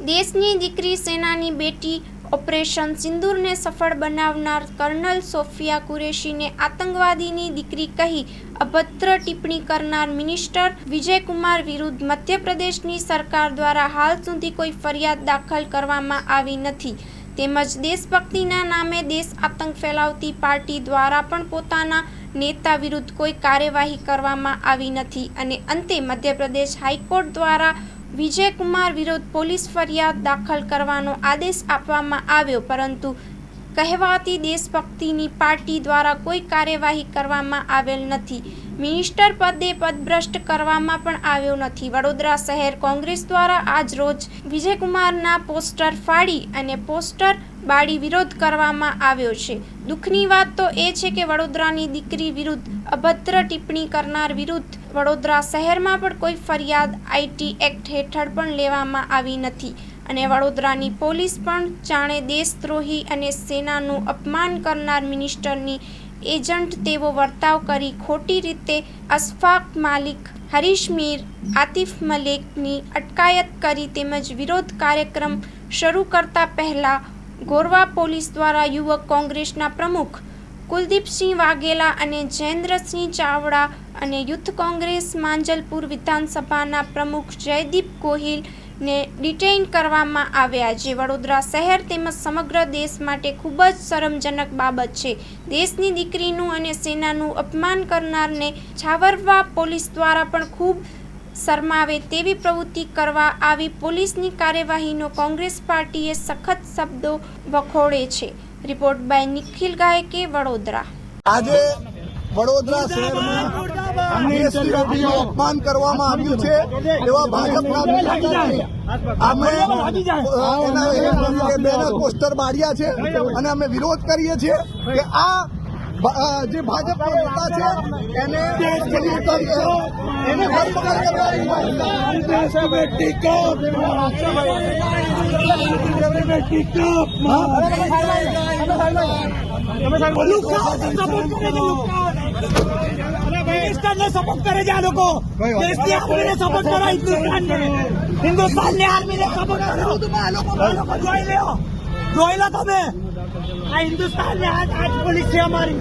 દેશની દીકરી સેનાની બેટી ઓપરેશન સિંદૂરને સફળ બનાવનાર કર્નલ સોફિયા કુરેશીને આતંકવાદીની દીકરી કહી અભદ્ર ટિપ્પણી કરનાર મિનિસ્ટર વિજયકુમાર વિરુદ્ધ મધ્યપ્રદેશની સરકાર દ્વારા હાલ સુધી કોઈ ફરિયાદ દાખલ કરવામાં આવી નથી. તેમજ દેશભક્તિના નામે દેશ આતંક ફેલાવતી પાર્ટી દ્વારા પણ પોતાના નેતા વિરુદ્ધ કોઈ કાર્યવાહી કરવામાં આવી નથી અને અંતે મધ્યપ્રદેશ હાઈકોર્ટ દ્વારા વિજયકુમાર વિરુદ્ધ પોલીસ ફરિયાદ દાખલ કરવાનો આદેશ આપવામાં આવ્યો પરંતુ કહેવાતી દેશભક્તિની પાર્ટી દ્વારા કોઈ કાર્યવાહી કરવામાં આવેલ નથી. મિનિસ્ટર પદે પદભ્રષ્ટ કરવામાં પણ આવ્યો નથી. વડોદરા શહેર કોંગ્રેસ દ્વારા આજ રોજ વિજયકુમારના પોસ્ટર ફાડી અને પોસ્ટર બાળી વિરોધ કરવામાં આવ્યો છે. દુઃખની વાત તો એ છે કે વડોદરાની દીકરી વિરુદ્ધ અભદ્ર ટિપ્પણી કરનાર વિરુદ્ધ વડોદરા શહેરમાં પણ કોઈ ફરિયાદ આઈટી એક્ટ હેઠળ પણ લેવામાં આવી નથી. અને વડોદરાની પોલીસ પણ જાણે દેશદ્રોહી અને સેનાનું અપમાન કરનાર મિનિસ્ટરની એજન્ટ તેવો વર્તાવ કરી ખોટી રીતે અશફાક માલિક હરીશ મીર, આતિફ મલેકની અટકાયત કરી તેમજ વિરોધ કાર્યક્રમ શરૂ કરતા પહેલા ગોરવા પોલીસ દ્વારા યુવક કોંગ્રેસના પ્રમુખ કુલદીપસિંહ વાઘેલા અને જયેન્દ્રસિંહ ચાવડા અને યુથ કોંગ્રેસ માંજલપુર વિધાનસભાના પ્રમુખ જયદીપ ગોહિલને ડિટેઇન કરવામાં આવ્યા જે વડોદરા શહેર તેમજ સમગ્ર દેશ માટે ખૂબ જ શરમજનક બાબત છે. દેશની દીકરીનું અને સેનાનું અપમાન કરનારને છાવરવા પોલીસ દ્વારા પણ ખૂબ શરમાવે તેવી પ્રવૃત્તિ કરવા આવી પોલીસની કાર્યવાહીનો કોંગ્રેસ પાર્ટીએ સખત શબ્દો વખોડે છે. Report by Nikhil Gayke, Vadodara. આજે વડોદરા શહેરમાં અપમાન કરવામાં આવ્યું છે એવા ભાજપના અમે બેનર પોસ્ટર બાળ્યા છે અને અમે વિરોધ કરીએ છીએ કે આ જે ભાજપનો નેતા છે એને એને ધરપકડ કરવાની મિનિસ્ટરને સપોર્ટ કરે છે આ લોકો. દેશની આર્મીને સપોર્ટ કરો હિન્દુસ્તાનને. હિન્દુસ્તાનની આર્મીને સપોર્ટ કરો. આ આ લોકો જોઈ લો જોઈ લો તમે. આ હિન્દુસ્તાનની આજ આજ પોલીસ છે અમારી.